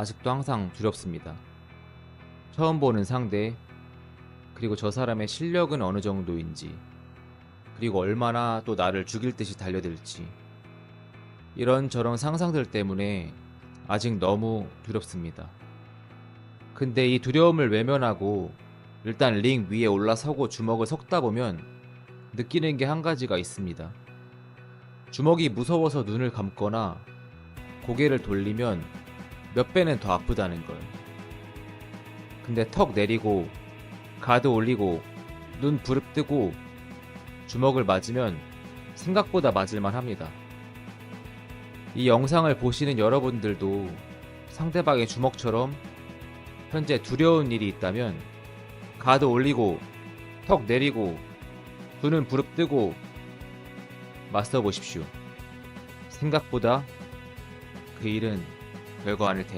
아직도 항상 두렵습니다. 처음 보는 상대, 그리고 저 사람의 실력은 어느 정도인지, 그리고 얼마나 또 나를 죽일 듯이 달려들지. 이런저런 상상들 때문에 아직 너무 두렵습니다. 근데 이 두려움을 외면하고 일단 링 위에 올라서고 주먹을 섞다 보면 느끼는 게 한 가지가 있습니다. 주먹이 무서워서 눈을 감거나 고개를 돌리면 몇 배는 더 아프다는 걸. 근데 턱 내리고 가드 올리고 눈 부릅뜨고 주먹을 맞으면 생각보다 맞을만 합니다. 이 영상을 보시는 여러분들도 상대방의 주먹처럼 현재 두려운 일이 있다면 가드 올리고 턱 내리고 눈은 부릅뜨고 맞서 보십시오. 생각보다 그 일은 별거 아닐 테니.